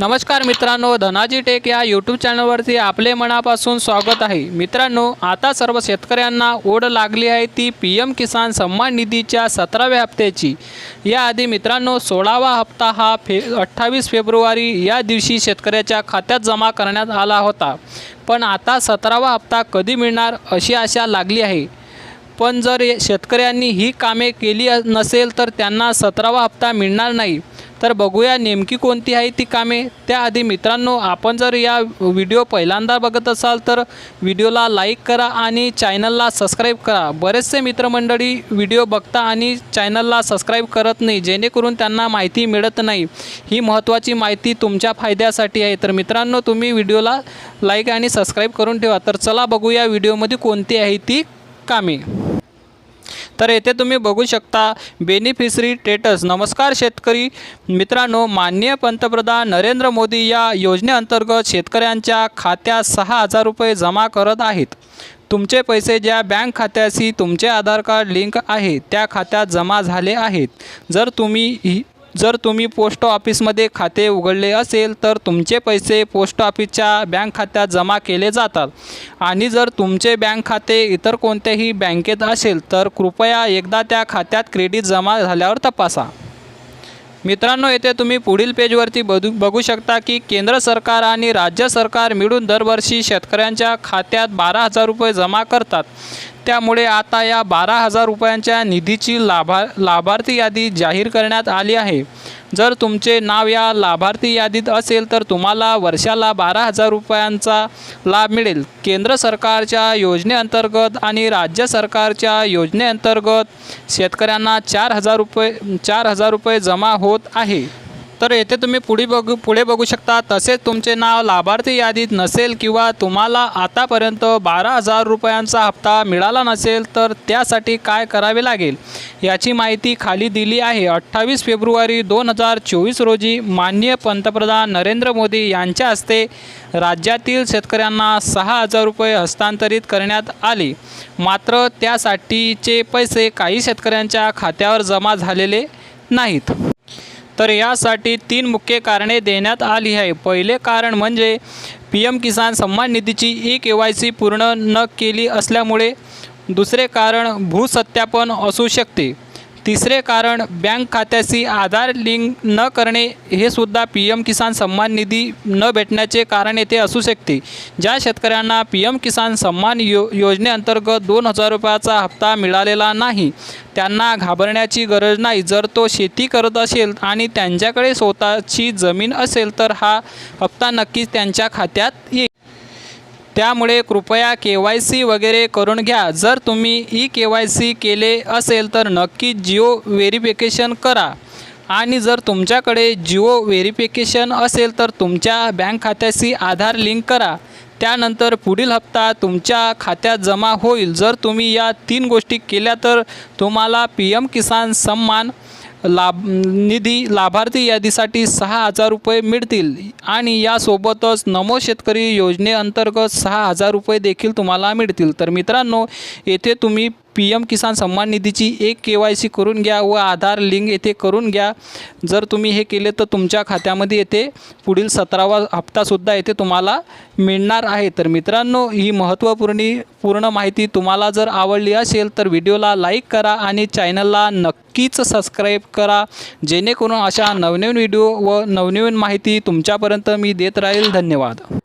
नमस्कार मित्रांनो धनाजी टेक या यूट्यूब चॅनलवरती आपले मनापासून स्वागत आहे. मित्रांनो आता सर्व शेतकऱ्यांना ओढ लागली आहे ती पी एम किसान सन्मान निधीच्या सतराव्या हप्त्याची. याआधी मित्रांनो सोळावा हप्ता हा फे अठ्ठावीस फेब्रुवारी या दिवशी शेतकऱ्याच्या खात्यात जमा करण्यात आला होता. पण आता सतरावा हप्ता कधी मिळणार अशी आशा लागली आहे. पण जर शेतकऱ्यांनी ही कामे केली नसेल तर त्यांना सतरावा हप्ता मिळणार नाही. तर बघूया नेमकी कोणती आहे ती कामे. त्याआधी मित्रांनो आपण जर या व्हिडिओ पहिल्यांदा बघत असाल तर व्हिडिओला लाईक करा आणि चॅनलला सबस्क्राईब करा. बरेचसे मित्रमंडळी व्हिडिओ बघता आणि चॅनलला सबस्क्राईब करत नाही जेणेकरून त्यांना माहिती मिळत नाही. ही महत्त्वाची माहिती तुमच्या फायद्यासाठी आहे. तर मित्रांनो तुम्ही व्हिडिओला लाईक आणि सबस्क्राईब करून ठेवा. तर चला बघूया व्हिडिओमध्ये कोणती आहे ती कामे. तर येथे तुम्ही बघू शकता बेनिफिशरी स्टेटस नमस्कार शेतकरी मित्रांनो माननीय पंतप्रधान नरेंद्र मोदी या योजनेअंतर्गत शेतकऱ्यांच्या खात्यात सहा हजार रुपये जमा करत आहेत. तुमचे पैसे ज्या बँक खात्याशी तुमचे आधार कार्ड लिंक आहे त्या खात्यात जमा झाले आहेत. जर तुम्ही ही जर तुम्ही पोस्ट ऑफिसमध्ये खाते उघडले असेल तर तुमचे पैसे पोस्ट ऑफिसच्या बँक खात्यात जमा केले जातात. आणि जर तुमचे बँक खाते इतर कोणत्याही बँकेत असेल तर कृपया एकदा त्या खात्यात क्रेडिट जमा झाल्यावर तपासा. मित्रांनो येथे तुम्ही पुढील पेजवरती बघू बघू शकता की केंद्र सरकार आणि राज्य सरकार मिळून दरवर्षी शेतकऱ्यांच्या खात्यात बारा हजार रुपये जमा करतात. त्यामुळे आता या बारा हजार रुपयांच्या निधीची लाभा लाभार्थी यादी जाहीर करण्यात आली आहे. जर तुमचे नाव या लाभार्थी यादीत असेल तर तुम्हाला वर्षाला बारा हजार रुपयांचा लाभ मिळेल. केंद्र सरकारच्या योजनेअंतर्गत आणि राज्य सरकारच्या योजनेअंतर्गत शेतकऱ्यांना चार हजार रुपये चार हजार रुपये जमा होत आहे. तर येथे तुम्ही पुढे बघू पुढे बघू शकता. तसेच तुमचे नाव लाभार्थी यादीत नसेल किंवा तुम्हाला आतापर्यंत बारा हजार रुपयांचा हप्ता मिळाला नसेल तर त्यासाठी काय करावे लागेल? याची माहिती खाली दिली आहे. अठ्ठावीस फेब्रुवारी दोन हजार चोवीस रोजी माननीय पंतप्रधान नरेंद्र मोदी यांच्या हस्ते राज्यातील शेतकऱ्यांना सहा हजार रुपये हस्तांतरित करण्यात आले. मात्र त्यासाठीचे पैसे काही शेतकऱ्यांच्या खात्यावर जमा झालेले नाहीत. तर यासाठी तीन मुख्य कारणे देण्यात आली आहे. पहिले कारण म्हणजे पी एम किसान सन्मान निधीची ई के वाय सी पूर्ण न केली असल्यामुळे दुसरे कारण भूसत्यापन असू शकते. तिसरे कारण बँक खात्याशी आधार लिंक न करणे हे सुद्धा पी एम किसान सन्मान निधी न भेटण्याचे कारण येथे असू शकते. ज्या शेतकऱ्यांना पी एम किसान सन्मान यो योजनेअंतर्गत दोन हजार रुपयाचा हप्ता मिळालेला नाही त्यांना घाबरण्याची गरज नाही. जर तो शेती करत असेल आणि त्यांच्याकडे स्वतःची जमीन असेल तर हा हप्ता नक्कीच त्यांच्या खात्यात येईल. त्यामुळे कृपया के वाय सी वगैरे करून घ्या. जर तुम्ही ई के वाय सी केले असेल तर नक्की जिओ व्हेरिफिकेशन करा. आणि जर तुमच्याकडे जिओ व्हेरिफिकेशन असेल तर तुमच्या बँक खात्याशी आधार लिंक करा. त्यानंतर पुढील हप्ता तुमच्या खात्यात जमा होईल. जर तुम्ही या तीन गोष्टी केल्या तर तुम्हाला पी एम किसान सन्मान लाभ निधी लाभार्थी यादीसाठी सहा हजार रुपये मिळतील. आणि यासोबतच नमो शेतकरी योजनेअंतर्गत सहा हजार रुपये देखील तुम्हाला मिळतील. तर मित्रांनो येथे तुम्ही पी एम किसान सन्मान निधीची एक के वाय सी करून घ्या व आधार लिंक येथे करून घ्या. जर तुम्ही हे केले तर तुमच्या खात्यामध्ये येथे पुढील सतरावा हप्तासुद्धा येथे तुम्हाला मिळणार आहे. तर मित्रांनो ही महत्त्वपूर्ण पूर्ण माहिती तुम्हाला जर आवडली असेल तर व्हिडिओला लाईक करा आणि चॅनलला नक्कीच सबस्क्राईब करा. जेणेकरून अशा नवनवीन व्हिडिओ व नवनवीन माहिती तुमच्यापर्यंत मी देत राहील. धन्यवाद.